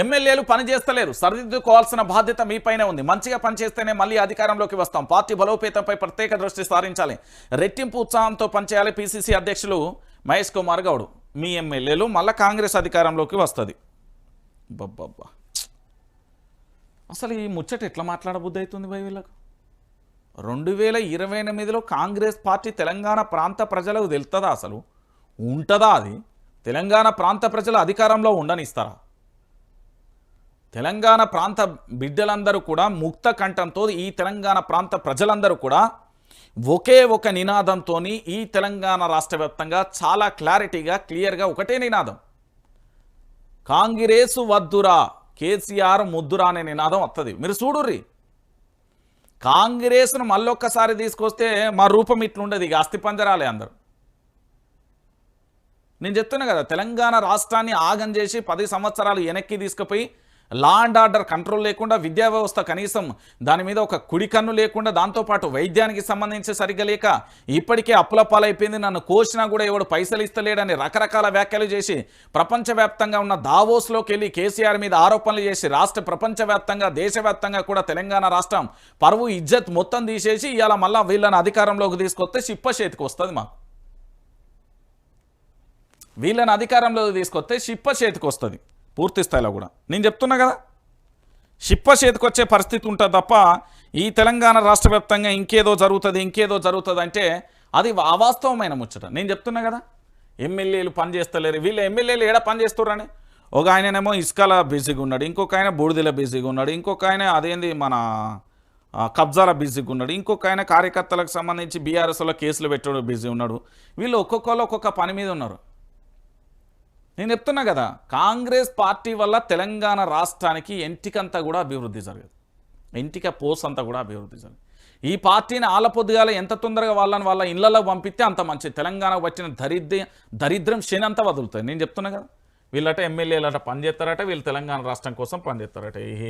ఎమ్మెల్యేలు పనిచేస్తలేరు సరిదిద్దుకోవాల్సిన బాధ్యత మీపైనే ఉంది. మంచిగా పనిచేస్తేనే మళ్ళీ అధికారంలోకి వస్తాం. పార్టీ బలోపేతంపై ప్రత్యేక దృష్టి సారించాలి. రెట్టింపు ఉత్సాహంతో పనిచేయాలి పిసిసి అధ్యక్షులు మహేష్ కుమార్ గౌడ్. మీ ఎమ్మెల్యేలు మళ్ళీ కాంగ్రెస్ అధికారంలోకి వస్తుంది. బబ్బబ్బా. అసలు ఈ ముచ్చట ఎట్లా మాట్లాడబుద్ధి అవుతుంది భయ వీళ్ళకు? రెండు వేల ఇరవై ఎనిమిదిలో కాంగ్రెస్ పార్టీ తెలంగాణ ప్రాంత ప్రజలకు తెలుస్తుందా అసలు? ఉంటుందా అది? తెలంగాణ ప్రాంత ప్రజలు అధికారంలో ఉండనిస్తారా? తెలంగాణ ప్రాంత బిడ్డలందరూ కూడా ముక్త కంఠంతో ఈ తెలంగాణ ప్రాంత ప్రజలందరూ కూడా ఒకే ఒక నినాదంతో ఈ తెలంగాణ రాష్ట్ర చాలా క్లారిటీగా క్లియర్గా ఒకటే నినాదం. కాంగ్రెసు వద్దురా కేసీఆర్ ముద్దురా అనే నినాదం వస్తుంది మీరు చూడుర్రి. కాంగ్రెస్ను మళ్ళొక్కసారి తీసుకొస్తే మా రూపం ఇట్లుండదు ఇక అస్థిపంజరాలే అందరు. నేను చెప్తున్నా కదా తెలంగాణ రాష్ట్రాన్ని ఆగం చేసి పది సంవత్సరాలు వెనక్కి తీసుకుపోయి లా అండ్ ఆర్డర్ కంట్రోల్ లేకుండా విద్యా వ్యవస్థ కనీసం దాని మీద ఒక కుడి కన్ను లేకుండా దాంతోపాటు వైద్యానికి సంబంధించి సరిగ్గా లేక ఇప్పటికే అప్పుల పాలైపోయింది. నన్ను కోసినా కూడా ఎవడు పైసలు ఇస్తలేడని రకరకాల వ్యాఖ్యలు చేసి ప్రపంచవ్యాప్తంగా ఉన్న దావోస్లోకి వెళ్ళి కేసీఆర్ మీద ఆరోపణలు చేసి రాష్ట్ర ప్రపంచవ్యాప్తంగా దేశవ్యాప్తంగా కూడా తెలంగాణ రాష్ట్రం పరువు ఇజ్జత్ మొత్తం తీసేసి ఇవాళ మళ్ళీ వీళ్ళని అధికారంలోకి తీసుకొస్తే చిప్ప చేతికి వస్తుంది మాకు. వీళ్ళని అధికారంలో తీసుకొస్తే షిప్ప చేతికి వస్తుంది. పూర్తి స్థాయిలో కూడా. నేను చెప్తున్నా కదా షిప్ప చేతికి వచ్చే పరిస్థితి ఉంటుంది తప్ప ఈ తెలంగాణ రాష్ట్ర వ్యాప్తంగా ఇంకేదో జరుగుతుంది ఇంకేదో జరుగుతుంది అంటే అది అవాస్తవమైన ముచ్చట. నేను చెప్తున్నా కదా ఎమ్మెల్యేలు పనిచేస్తలేరు వీళ్ళు ఎమ్మెల్యేలు ఏడా పని ఒక ఆయననేమో ఇసుకల బిజీగా ఉన్నాడు ఇంకొక ఆయన బూడిదల బిజీగా ఉన్నాడు ఇంకొక ఆయన అదేంది మన కబ్జాల బిజీగా ఉన్నాడు ఇంకొక ఆయన కార్యకర్తలకు సంబంధించి బీఆర్ఎస్లో కేసులు పెట్టడం బిజీ ఉన్నాడు. వీళ్ళు ఒక్కొక్కరు ఒక్కొక్క పని మీద ఉన్నారు. నేను చెప్తున్నా కదా కాంగ్రెస్ పార్టీ వల్ల తెలంగాణ రాష్ట్రానికి ఎంటికంతా కూడా అభివృద్ధి జరగదు. ఎంటిక పోస్ అంతా కూడా అభివృద్ధి జరగదు. ఈ పార్టీని ఆలపొద్దుగాల ఎంత తొందరగా వాళ్ళని వాళ్ళ ఇళ్ళలో పంపిస్తే అంత మంచిది. తెలంగాణకు వచ్చిన దరిద్ర దరిద్రం శని వదులుతుంది. నేను చెప్తున్నా కదా వీళ్ళట ఎమ్మెల్యేలట పనిచేస్తారట వీళ్ళు తెలంగాణ రాష్ట్రం కోసం పనిచేస్తారట.